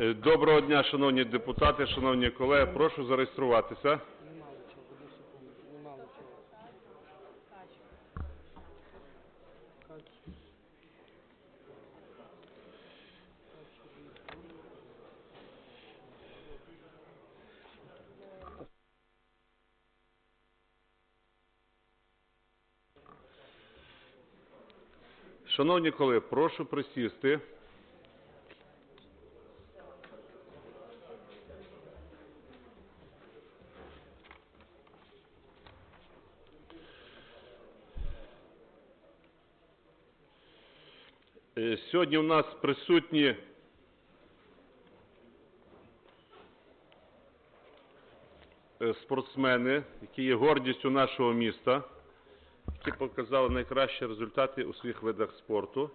Е, Доброго дня, шановні депутати, шановні колеги. Прошу зареєструватися. Шановні колеги, прошу присісти. Сьогодні у нас присутні е, спортсмени, які є гордістю нашого міста, які показали найкращі результати у своїх видах спорту.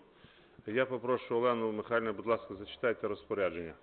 Я попрошу Олену Михайлівну, будь ласка, зачитайте розпорядження.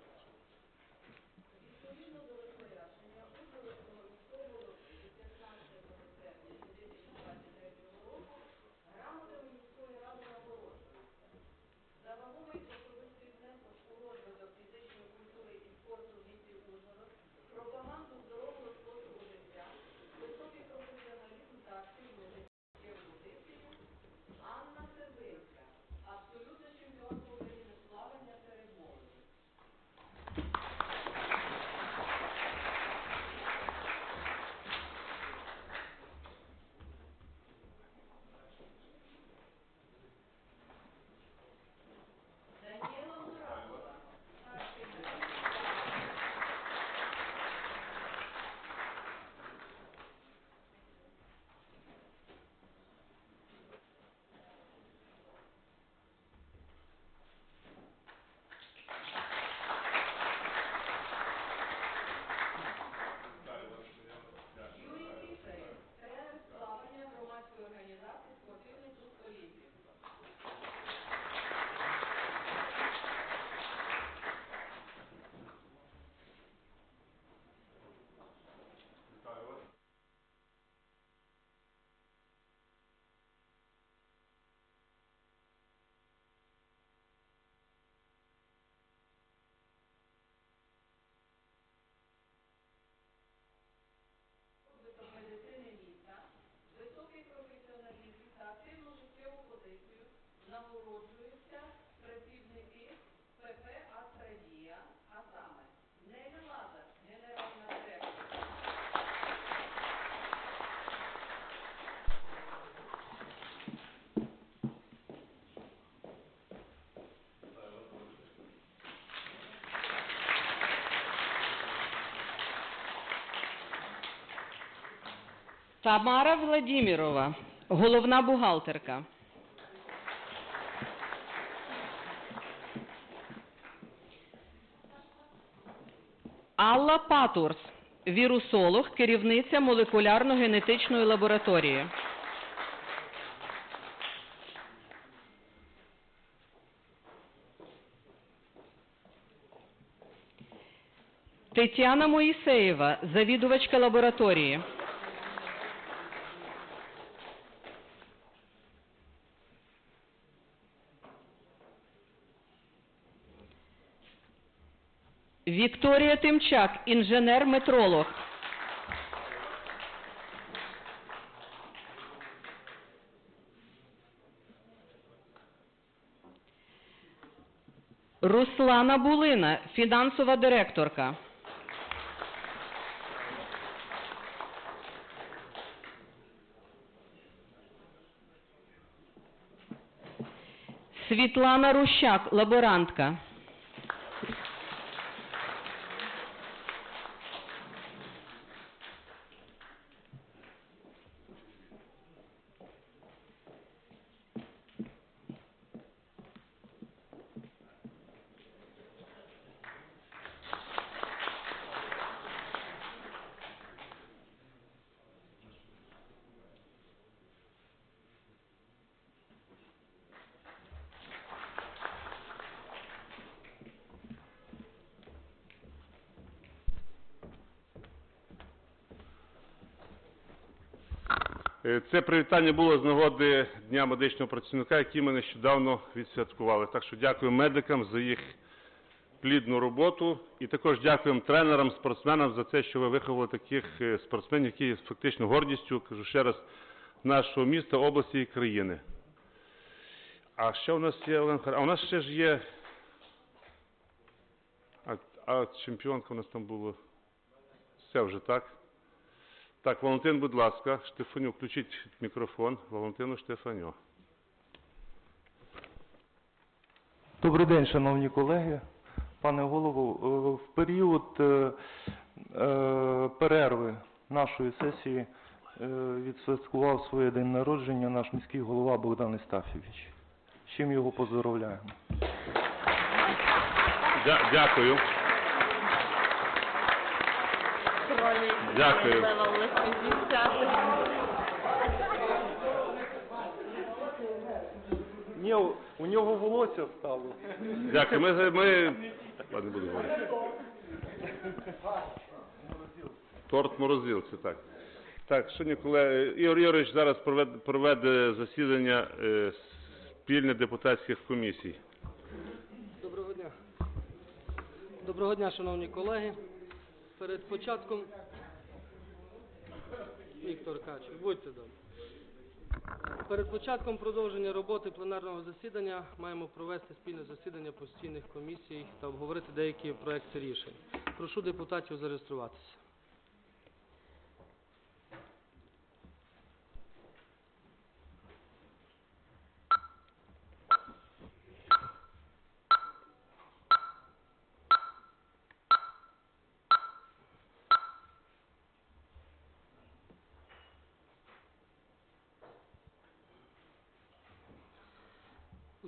Нагороджуються працівники ПП «Астрадія», а саме Неля Лазар, генеральна директорка, Тамара Владимирова, головна бухгалтерка. Алла Патурс, вірусолог, керівниця молекулярно-генетичної лабораторії. Тетяна Моїсеєва, завідувачка лабораторії. Вікторія Тимчак, інженер-метролог. Руслана Булина, фінансова директорка. Світлана Рущак, лаборантка. Це привітання було з нагоди Дня медичного працівника, який ми нещодавно відсвяткували. Так що дякую медикам за їх плідну роботу. І також дякуємо тренерам, спортсменам за те, що ви виховали таких е, спортсменів, які є фактично гордістю, кажу ще раз, нашого міста, області і країни. А що у нас є, Михайлівна? А у нас ще ж є. А, а чемпіонка у нас там була. Все вже так. Так, Валентин, будь ласка, Штефаню, включіть мікрофон. Валентину Штефаню. Добрий день, шановні колеги. Пане голово, е, в період е, е, перерви нашої сесії відсвяткував своє день народження наш міський голова Богдан Істафєвич. З чим його поздоровляємо. Дя- дякую. Ні, у нього волосся стало. Дякую. Ми, ми... Ладно, буду говорити. Торт морозилці, так. Так, шановні колеги, Ігор Ігорович зараз проведе, проведе засідання е, спільних депутатських комісій. Доброго дня. Доброго дня, шановні колеги. Перед початком Віктор Качик, будьте добрі. Перед початком продовження роботи пленарного засідання маємо провести спільне засідання постійних комісій та обговорити деякі проекти рішень. Прошу депутатів зареєструватися.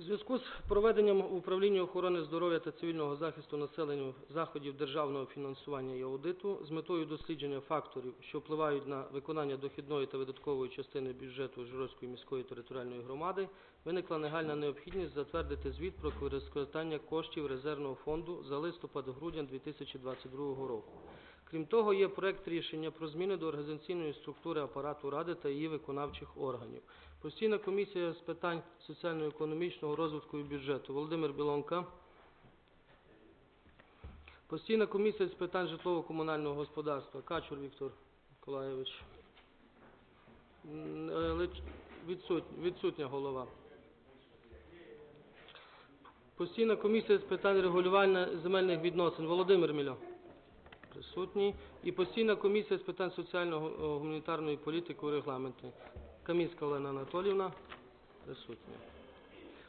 У зв'язку з проведенням управління охорони здоров'я та цивільного захисту населення заходів державного фінансування і аудиту з метою дослідження факторів, що впливають на виконання дохідної та видаткової частини бюджету Жирозької міської територіальної громади, виникла негальна необхідність затвердити звіт про використання коштів резервного фонду за листопад-грудень 2022 року. Крім того, є проект рішення про зміни до організаційної структури апарату Ради та її виконавчих органів. Постійна комісія з питань соціально-економічного розвитку і бюджету Володимир Білонка. Постійна комісія з питань житлово-комунального господарства Качур Віктор Миколайович. М, е, Відсутня голова. Постійна комісія з питань регулювання земельних відносин Володимир Мільо. Присутній. І постійна комісія з питань соціального е, політики і регламенту. Камінська Олена Анатолівна. Присутня.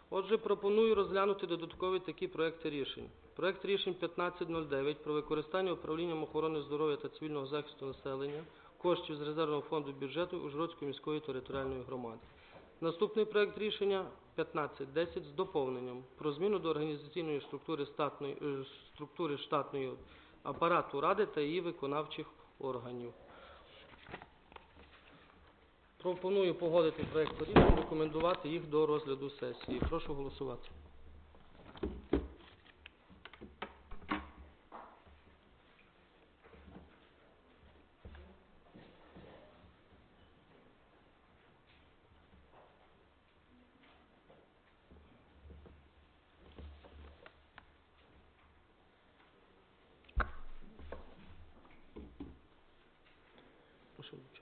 Отже, пропоную розглянути додаткові такі проекти рішень. Проект рішень 1509 про використання управлінням охорони здоров'я та цивільного захисту населення коштів з резервного фонду бюджету Ужгородської міської територіальної громади. Наступний проект рішення 1510 з доповненням про зміну до організаційної структури, статної, е, структури штатної апарату Ради та її виконавчих органів. Пропоную погодити проєкт рішення, рекомендувати їх до розгляду сесії. Прошу голосувати. Прошу.